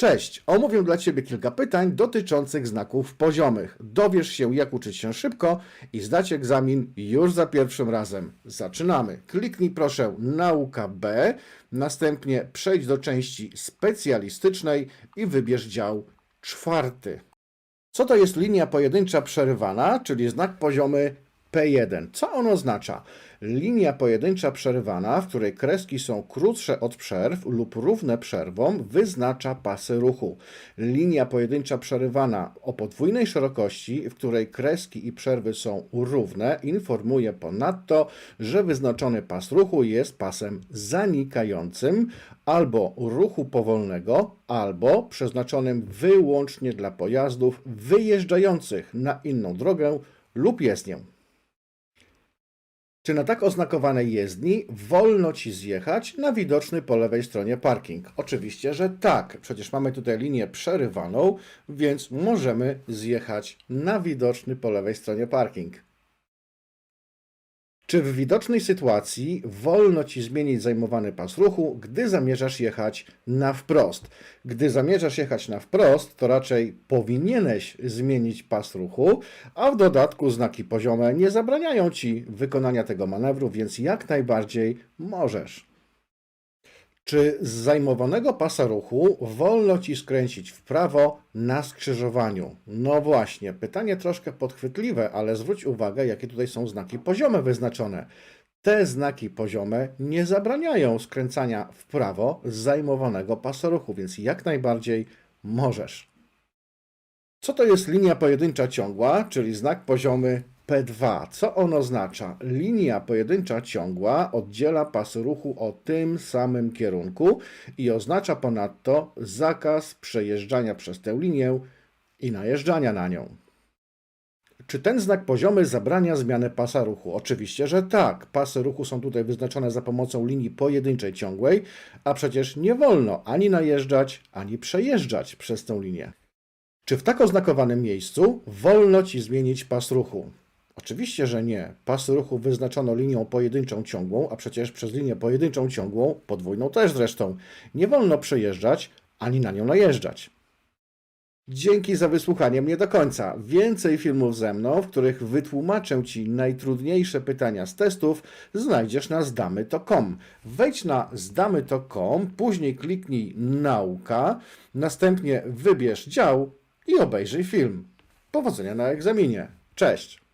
Cześć, omówię dla Ciebie kilka pytań dotyczących znaków poziomych. Dowiesz się, jak uczyć się szybko i zdać egzamin już za pierwszym razem. Zaczynamy. Kliknij proszę Nauka B, następnie przejdź do części specjalistycznej i wybierz dział czwarty. Co to jest linia pojedyncza przerywana, czyli znak poziomy P1? Co on oznacza? Linia pojedyncza przerywana, w której kreski są krótsze od przerw lub równe przerwom, wyznacza pasy ruchu. Linia pojedyncza przerywana o podwójnej szerokości, w której kreski i przerwy są równe, informuje ponadto, że wyznaczony pas ruchu jest pasem zanikającym albo ruchu powolnego, albo przeznaczonym wyłącznie dla pojazdów wyjeżdżających na inną drogę lub jezdnię. Czy na tak oznakowanej jezdni wolno ci zjechać na widoczny po lewej stronie parking? Oczywiście, że tak. Przecież mamy tutaj linię przerywaną, więc możemy zjechać na widoczny po lewej stronie parking. Czy w widocznej sytuacji wolno ci zmienić zajmowany pas ruchu, gdy zamierzasz jechać na wprost? Gdy zamierzasz jechać na wprost, to raczej powinieneś zmienić pas ruchu, a w dodatku znaki poziome nie zabraniają ci wykonania tego manewru, więc jak najbardziej możesz. Czy z zajmowanego pasa ruchu wolno ci skręcić w prawo na skrzyżowaniu? No właśnie, pytanie troszkę podchwytliwe, ale zwróć uwagę, jakie tutaj są znaki poziome wyznaczone. Te znaki poziome nie zabraniają skręcania w prawo z zajmowanego pasa ruchu, więc jak najbardziej możesz. Co to jest linia pojedyncza ciągła, czyli znak poziomy P2? Co on oznacza? Linia pojedyncza ciągła oddziela pasy ruchu o tym samym kierunku i oznacza ponadto zakaz przejeżdżania przez tę linię i najeżdżania na nią. Czy ten znak poziomy zabrania zmiany pasa ruchu? Oczywiście, że tak. Pasy ruchu są tutaj wyznaczone za pomocą linii pojedynczej ciągłej, a przecież nie wolno ani najeżdżać, ani przejeżdżać przez tę linię. Czy w tak oznakowanym miejscu wolno ci zmienić pas ruchu? Oczywiście, że nie. Pas ruchu wyznaczono linią pojedynczą ciągłą, a przecież przez linię pojedynczą ciągłą, podwójną też zresztą, nie wolno przejeżdżać ani na nią najeżdżać. Dzięki za wysłuchanie mnie do końca. Więcej filmów ze mną, w których wytłumaczę Ci najtrudniejsze pytania z testów, znajdziesz na zdamy.com. Wejdź na zdamy.com, później kliknij nauka, następnie wybierz dział i obejrzyj film. Powodzenia na egzaminie. Cześć!